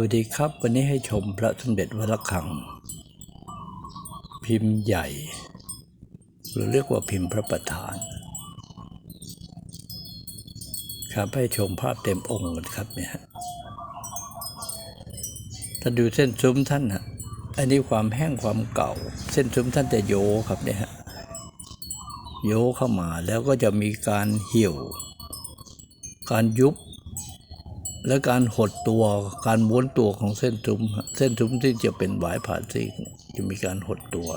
วัสดีครับ วันนี้ให้ชมพระสมเด็จวัดระฆัง พิมพ์ใหญ่ หรือเรียกว่าพิมพ์พระประธาน ครับให้ชมภาพเต็มองค์กันครับเนี่ยฮะถ้าดูเส้นซุ้มท่านฮะอันนี้ความแห้งความเก่า เส้นซุ้มท่านจะโยครับเนี่ยฮะโยเข้ามาแล้วก็จะมีการเหี่ยว การยุบ และการหดตัวการม้วนตัวของเส้นทุ้มเส้นทุ้มที่จะเป็นหวายผ่าซีกจะมีการหดตัว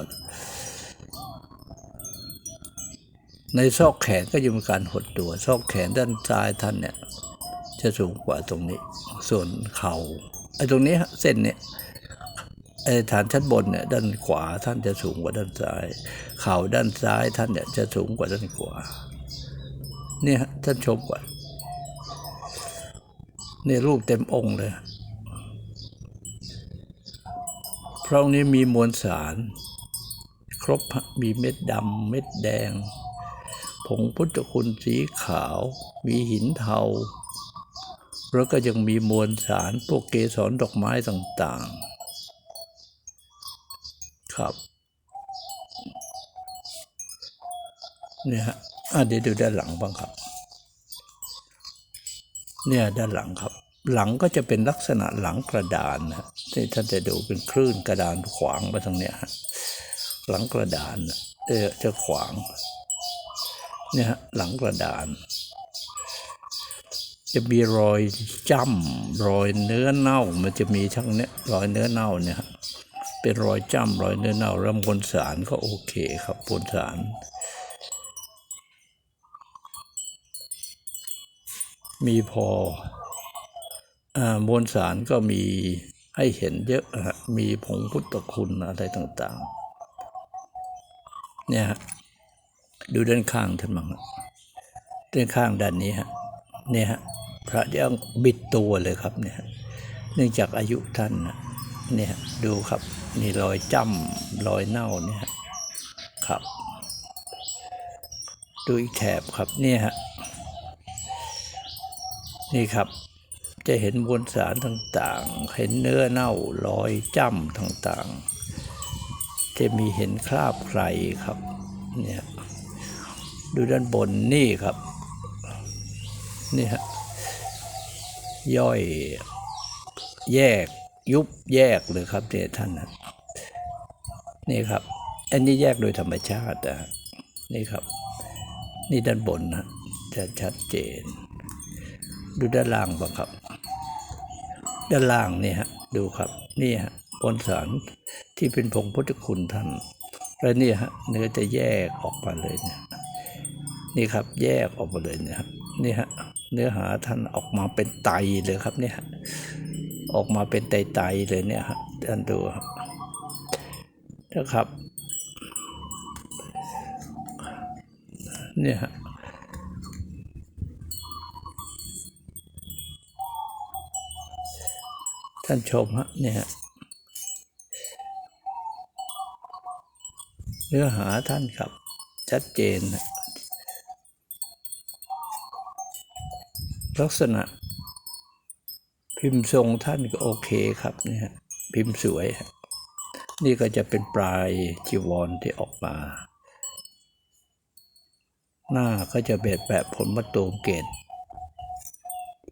ในซอกแขนก็จะมีการหดตัว ซอกแขนด้านซ้ายท่านเนี่ยจะสูงกว่าตรงนี้ ส่วนเข่าไอ้ตรงนี้เส้นเนี่ยไอ้ฐานชั้นบนเนี่ยด้านขวาท่านจะสูงกว่าด้านซ้าย เข่าด้านซ้ายท่านเนี่ยจะสูงกว่าด้านขวาเนี่ยท่านชมก่อน นี่รูปเต็มองค์เลยพระองค์นี้มีมวลสาร ครบมีเม็ดดำเม็ดแดง ผงพุทธคุณสีขาว มีหินเทา แล้วก็ยังมีมวลสารพวกเกสรดอกไม้ต่างๆ ครับเนี่ยฮะเดี๋ยวดูด้านหลังบ้างครับ เนี่ยด้านหลังครับ หลังก็จะเป็นลักษณะหลังกระดานนะที่ท่านจะดูเป็นคลื่นกระดานขวางมาทางเนี้ยฮะหลังกระดานเออจะขวาง เนี่ยฮะหลังกระดาน จะมีรอยจ้ำรอยเนื้อเน่ามันจะมีทั้งเนี้ยรอยเนื้อเน่าเนี่ยเป็นรอยจ้ำรอยเนื้อเน่าแล้วมวลสารก็โอเคครับมวลสาร มีพออมวลสารก็มีให้เห็นเยอะมีผงพุทธคุณอะไรต่างๆ เนี่ยฮะดูด้านข้างท่านบ้งด้านข้างด้านนี้ฮะเนี่ยฮะพระยังบิดตัวเลยครับเนี่ยฮะเนื่องจากอายุท่านเนี่ยฮะดูครับนี่รอยจ้ำรอยเน่าเนี่ยครับ ดูอีกแถบครับเนี่ยฮะ นี่ครับ จะเห็นมวลสารต่างๆ เห็นเนื้อเน่ารอยจ้ำต่างๆ จะมีเห็นคราบใครครับ เนี่ย ดูด้านบนนี่ครับ นี่ฮะ ย่อยแยกยุบแยกเลยครับเนี่ยท่านนะนี่ครับ อันนี้แยกโดยธรรมชาตินะนี่ครับ นี่ด้านบนนะจะชัดเจน ดูด้านล่างบ้างครับ ด้านล่างนี่ฮะดูครับนี่ฮะบนสารที่เป็นผงพุทธคุณท่านแล้วนี่ฮะเนื้อจะแยกออกมาเลยเนี่ยนี่ครับแยกออกมาเลยเนี่ยครับนี่ฮะเนื้อหาท่านออกมาเป็นไตเลยครับเนี่ยฮะออกมาเป็นไตไตๆเลยเนี่ยฮะท่านดูครับนะครับเนี่ยฮะ ท่านชมฮะเนี่ยเนื้อหาท่านครับ ชัดเจน ลักษณะ พิมพ์ทรงท่านก็โอเคครับเนี่ยพิมพ์สวย นี่ก็จะเป็นปลายจีวรที่ออกมา หน้าก็จะแบบแบบผลมะตูมเกต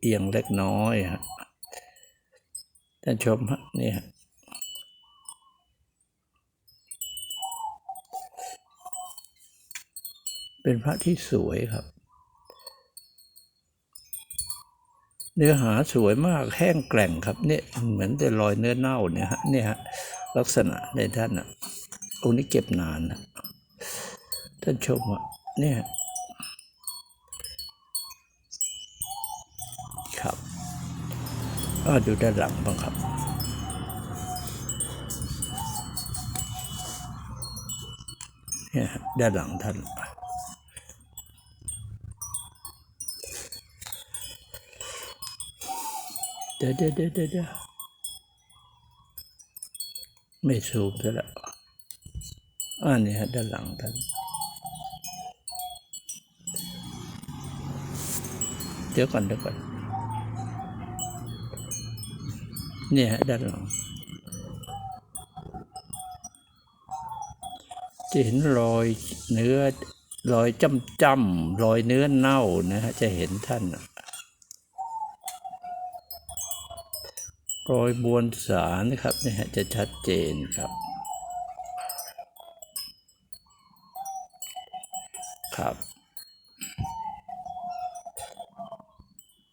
เอียงเล็กน้อยฮะ ท่านชมฮะนี่ฮะเป็นพระที่สวยครับ เนื้อหาสวยมากแห้งแกร่งครับเนี่ยเหมือนแต่รอยเนื้อเน่าเนี่ยฮะเนี่ยฮะลักษณะในท่านอะองค์นี้เก็บนานนะท่านชมอะเนี่ย อ่าดูด้านหลังบ้างครับ เนี่ยด้านหลังท่านเดี๋ยวเดี๋ยวเดี๋ยวเดี๋ยวไม่ซูมซะแล้วอันนี้ฮะด้านหลังท่านเดี๋ยวก่อนเดี๋ยวก่อน เนี่ยฮะด้านหลังจะเห็นรอยเนื้อรอยจ้ำจ้ำรอยเนื้อเน่านะฮะจะเห็นท่านรอยบวนสารนะครับเนี่ยฮะจะชัดเจนครับ ครับ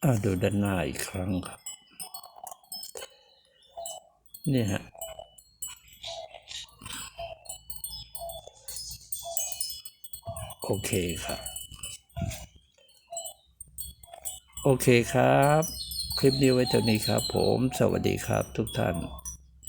อ่าดูด้านหน้าอีกครั้งครับ นี่ยฮะโอเคครับ โอเคครับ คลิปนี้ไว้เท่านี้ครับ ผมสวัสดีครับทุกท่าน